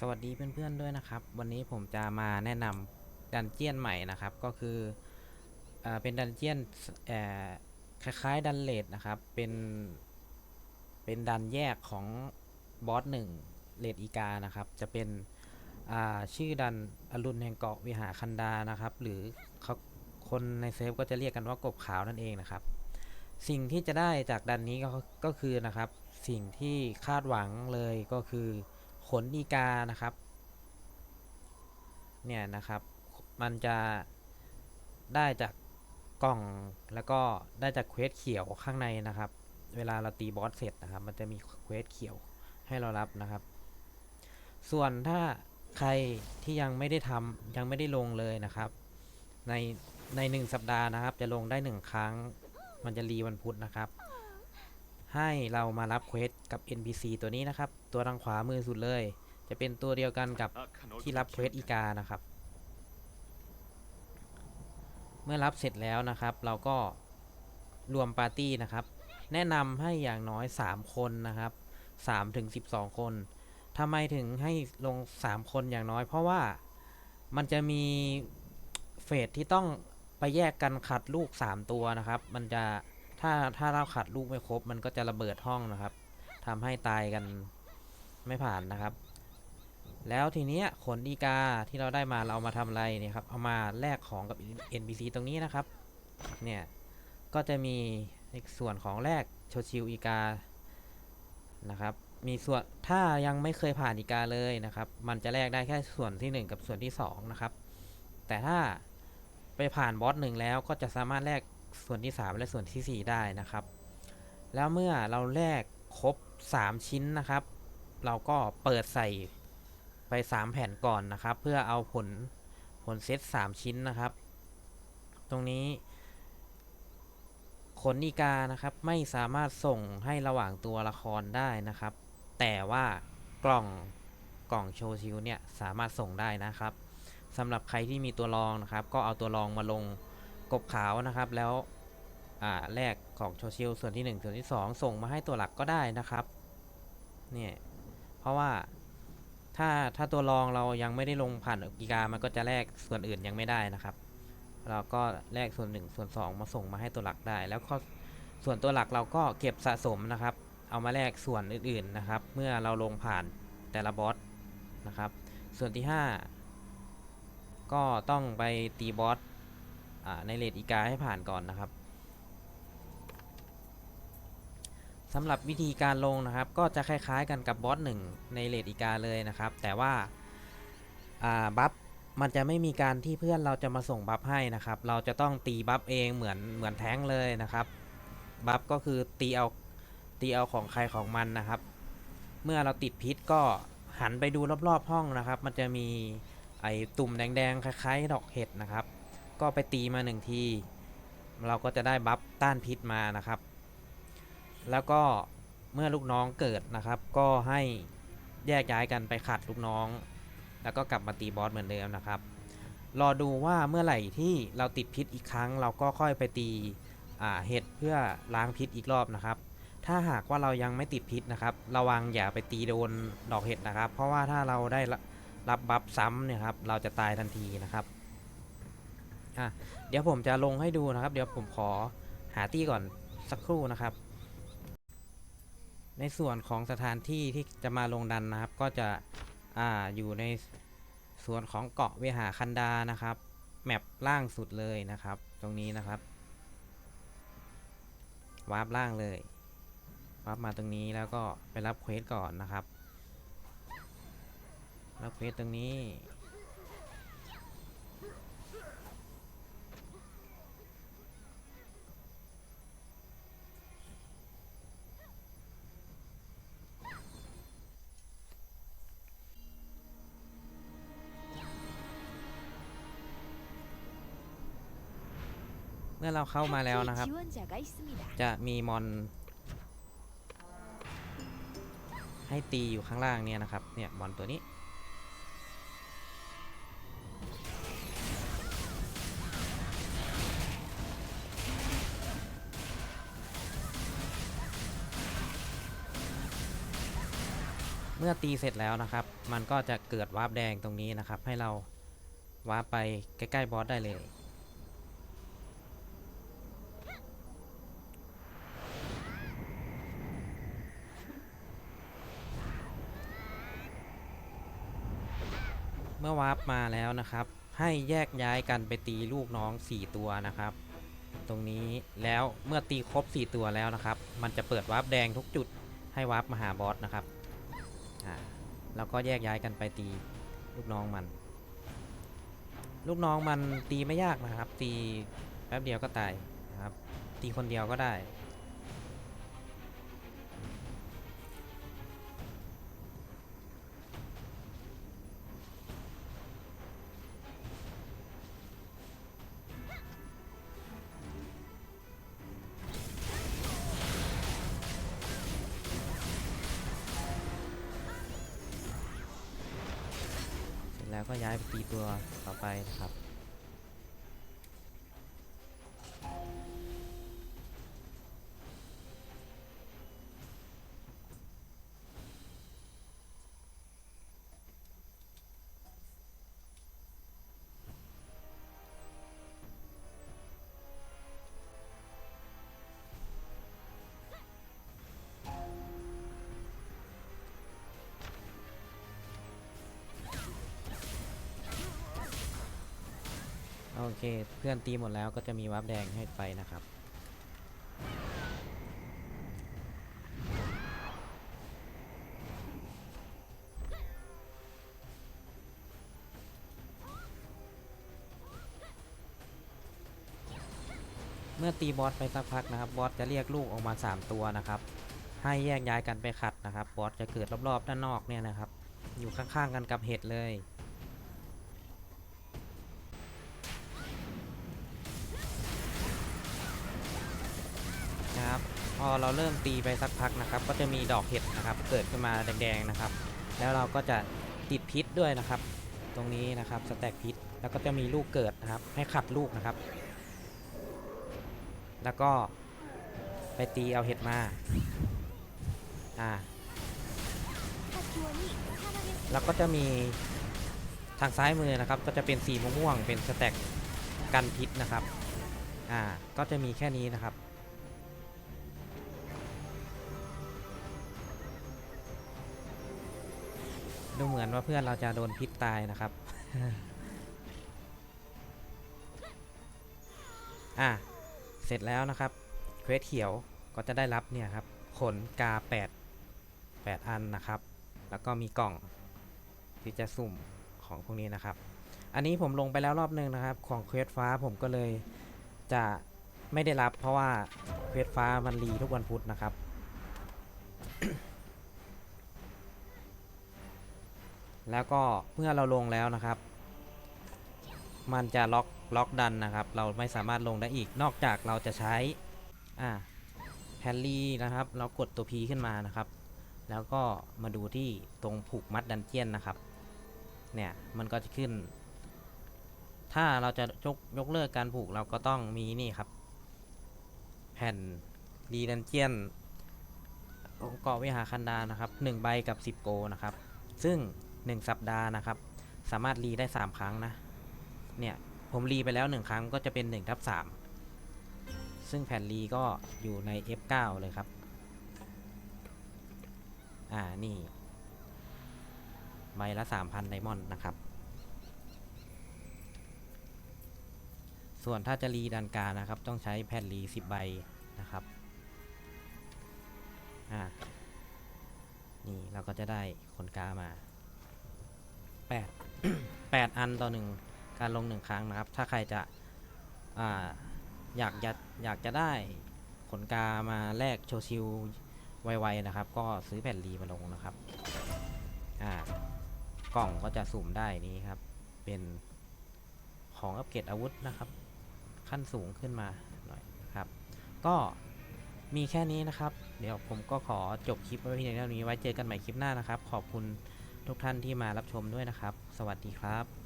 สวัสดีเพื่อนๆด้วยนะครับ วันนี้ผมจะมาแนะนำดันเจียนใหม่นะครับ ก็คือเอเป็นดันเจียนคล้ายๆดันเลดนะครับ เป็น เป็นดันแยกของบอสหนึ่งเลดอีกานะครับ จะเป็นชื่อดันอรุณแห่งเกาะวิหารคันดานะครับ หรือเขาคนในเซฟก็จะเรียกกันว่ากบขาวนั่นเองนะครับ สิ่งที่จะได้จากดันนี้ก็ก็คือนะครับ สิ่งที่คาดหวังเลยก็คือ ขนอีกานะครับ เนี่ยนะครับ มันจะได้จากกล่องแล้วก็ได้จากเควสเขียวข้างในนะครับ เวลาเราตีบอสเสร็จนะครับ มันจะมีเควสเขียวให้เรารับนะครับ ส่วนถ้าใครที่ยังไม่ได้ทำยังไม่ได้ลงเลยนะครับ ในในหนึ่งสัปดาห์นะครับ จะลงได้หนึ่งครั้ง มันจะรีวันพุธนะครับ ให้เรามารับเควสกับ NPC ตัวนี้นะครับ ตัวทางขวามือสุดเลย จะเป็นตัวเดียวกันกับที่รับเควสอีกานะครับ เมื่อรับเสร็จแล้วนะครับ เราก็รวมปาร์ตี้นะครับ แนะนำให้อย่างน้อย 3 คนนะครับ3ถึง12 คนทำไมถึงให้ลง 3 คนอย่างน้อย เพราะว่ามันจะมีเฟสที่ต้องไปแยกกันขัดลูก 3 ตัวนะครับ มันจะ ถ้าถ้าเราขัดลูกไม่ครบ มันก็จะระเบิดห้องนะครับทำให้ตายกันไม่ผ่านนะครับ แล้วทีเนี้ยขนดีกาที่เราได้มาเราเอามาทำอะไรเนี่ยครับ เอามาแลกของกับ NPC ตรงนี้นะครับ เนี่ย ก็จะมีในส่วนของแลกโชชิวอีกานะครับ มีส่วนถ้ายังไม่เคยผ่านอีกาเลยนะครับ มันจะแลกได้แค่ส่วนที่ 1 กับส่วนที่ 2 นะครับ แต่ถ้าไปผ่านบอสหนึ่งแล้วก็จะสามารถแลก ส่วนที่ 3 และส่วนที่ 4 ได้นะครับ แล้วเมื่อเราแลกครบ 3 ชิ้นนะครับ เราก็เปิดใส่ไป 3 แผ่นก่อนนะครับ เพื่อเอาผลผลเซต3 ชิ้นนะครับ ตรงนี้ขนอีกานะครับไม่สามารถส่งให้ระหว่างตัวละครได้นะครับ แต่ว่ากล่องกล่องโชว์ชิวเนี่ยสามารถส่งได้นะครับสำหรับใครที่มีตัวรองนะครับ ก็เอาตัวรองมาลง กบขาวนะครับแล้วแลกของโชว์ชิวส่วนที่ 1 ส่วนที่ 2 ส่งมาให้ตัวหลักก็ได้นะครับเนี่ยเพราะว่าถ้าถ้าตัวรองเรายังไม่ได้ลงผ่านอีกามันก็จะแลกส่วนอื่นยังไม่ได้นะครับ เราก็แลกส่วน 1 ส่วน 2 มาส่งมาให้ตัวหลักได้ แล้วก็ส่วนตัวหลักเราก็เก็บสะสมนะครับ เอามาแลกส่วนอื่นๆนะครับ เมื่อเราลงผ่านแต่ละบอสนะครับ ส่วนที่ 5 ก็ต้องไปตีบอส ในเลดอีกาให้ผ่านก่อนนะครับสำหรับวิธีการลงนะครับก็จะคล้ายๆกันกับบอสหนึ่งในเลดอีกาเลยนะครับ แต่ว่าอ่าบัฟมันจะไม่มีการที่เพื่อนเราจะมาส่งบัฟให้นะครับ เราจะต้องตีบัฟเองเหมือนเหมือนแท้งเลยนะครับบัฟก็คือตีเอาตีเอาของใครของมันนะครับ เมื่อเราติดพิษก็หันไปดูรอบๆห้องนะครับ มันจะมีไอ้ตุ่มแดงๆคล้ายๆดอกเห็ดนะครับ ก็ไปตีมาหนึ่งที เราก็จะได้บัฟต้านพิษมานะครับ แล้วก็เมื่อลูกน้องเกิดนะครับ ก็ให้แยกย้ายกันไปขัดลูกน้อง แล้วก็กลับมาตีบอสเหมือนเดิมนะครับ รอดูว่าเมื่อไหร่ที่เราติดพิษอีกครั้ง เราก็ค่อยไปตีเห็ดเพื่อล้างพิษอีกรอบนะครับ ถ้าหากว่าเรายังไม่ติดพิษนะครับ ระวังอย่าไปตีโดนดอกเห็ดนะครับ เพราะว่าถ้าเราได้รับบัฟซ้ำเนี่ยครับ เราจะตายทันทีนะครับ อะเดี๋ยวผมจะลงให้ดูนะครับ เดี๋ยวผมขอหาตี้ก่อนสักครู่นะครับ ในส่วนของสถานที่ที่จะมาลงดันนะครับ ก็จะอ่าอยู่ในส่วนของเกาะเวหาคันดานะครับ แมปล่างสุดเลยนะครับ ตรงนี้นะครับวาร์ปล่างเลยวาร์ปมาตรงนี้แล้วก็ไปรับเควสก่อนนะครับรับเควสตรงนี้ เมื่อเราเข้ามาแล้วนะครับ จะมีมอน ให้ตีอยู่ข้างล่างเนี่ยนะครับ เนี่ยมอนตัวนี้ เมื่อตีเสร็จแล้วนะครับ มันก็จะเกิดวาร์ปแดงตรงนี้นะครับ ให้เราวาร์ปไปใกล้ ๆ บอสได้เลย มื่อวาร์ปมาแล้วนะครับ ให้แยกย้ายกันไปตีลูกน้อง 4 ตัวนะครับ ตรงนี้แล้วเมื่อตีครบ 4 ตัวแล้วนะครับ มันจะเปิดวาร์ปแดงทุกจุดให้วาร์ปมาหาบอสนะครับอ่าแล้วก็แยกย้ายกันไปตีลูกน้องมัน ลูกน้องมันตีไม่ยากนะครับ ตีแป๊บเดียวก็ตายนะครับ ตีคนเดียวก็ได้ ย้ายไปตีตัวต่อไปนะครับ เคเพื่อนตีหมดแล้วก็จะมีวาร์ปแดงให้ไปนะครับ เมื่อตีบอสไปสักพักนะครับ บอสจะเรียกลูกออกมา 3 ตัวนะครับ ให้แยกย้ายกันไปขัดนะครับ บอสจะเกิดรอบๆด้านนอกเนี่ยนะครับ อยู่ข้างๆกันกับเห็ดเลย อเราเริ่มตีไปสักพักนะครับ ก็จะมีดอกเห็ดนะครับ เกิดขึ้นมาแดงๆนะครับ แล้วเราก็จะติดพิษด้วยนะครับ ตรงนี้นะครับสแต็กพิษแล้วก็จะมีลูกเกิดนะครับ ให้ขัดลูกนะครับ แล้วก็ไปตีเอาเห็ดมาอ่าแล้วก็จะมีทางซ้ายมือนะครับ ก็จะเป็นสีม่วงเป็นสแต็กกันพิษนะครับ อ่า ก็จะมีแค่นี้นะครับ ดูเหมือนว่าเพื่อนเราจะโดนพิษตายนะครับ อะ เสร็จแล้วนะครับ เควสเขียวก็จะได้รับเนี่ยครับ ขนกา 8 8 อันนะครับ แล้วก็มีกล่องที่จะสุ่มของพวกนี้นะครับ อันนี้ผมลงไปแล้วรอบนึงนะครับ ของเควสฟ้าผมก็เลยจะไม่ได้รับเพราะว่าเควสฟ้ามันรีทุกวันพุธนะครับ แล้วก็เมื่อเราลงแล้วนะครับ มันจะล็อกล็อกดันนะครับ เราไม่สามารถลงได้อีกนอกจากเราจะใช้อ่าแพลลี่นะครับ เรากดตัว P ขึ้นมานะครับ แล้วก็มาดูที่ตรงผูกมัดดันเจียนนะครับ เนี่ยมันก็จะขึ้น ถ้าเราจะยกยกเลิกการผูกเราก็ต้องมีนี่ครับ แผ่นดีดันเจียนของเกาะวิหาคันดานะครับ 1 ใบกับ 10 โกนะครับ ซึ่ง 1สัปดาห์นะครับ สามารถรีได้3ครั้งนะ เนี่ยผมรีไปแล้ว1ครั้งก็จะเป็น1ทับ3ซึ่งแผ่นรีก็อยู่ใน F9 เลยครับ อ่า นี่ ใบละ 3,000 ไดมอนด์นะครับ ส่วนถ้าจะรีดันการนะครับ ต้องใช้แผ่นรี 10 ใบนะครับ อ่า นี่เราก็จะได้ขนกามา แปด แปดอันต่อหนึ่งการลงหนึ่งครั้งนะครับ ถ้าใครจะอ่าอยากอยากอยากจะได้ขนกามาแลกโชชิวไวๆนะครับ ก็ซื้อแผ่นรีมาลงนะครับอ่ากล่องก็จะสุ่มได้นี้ครับ เป็นของอัปเกรดอาวุธนะครับ ขั้นสูงขึ้นมาหน่อยนะครับ ก็มีแค่นี้นะครับ เดี๋ยวผมก็ขอจบคลิปไว้เพียงเท่านี้ไว้เจอกันใหม่คลิปหน้านะครับ ขอบคุณ ทุกท่านที่มารับชมด้วยนะครับ สวัสดีครับ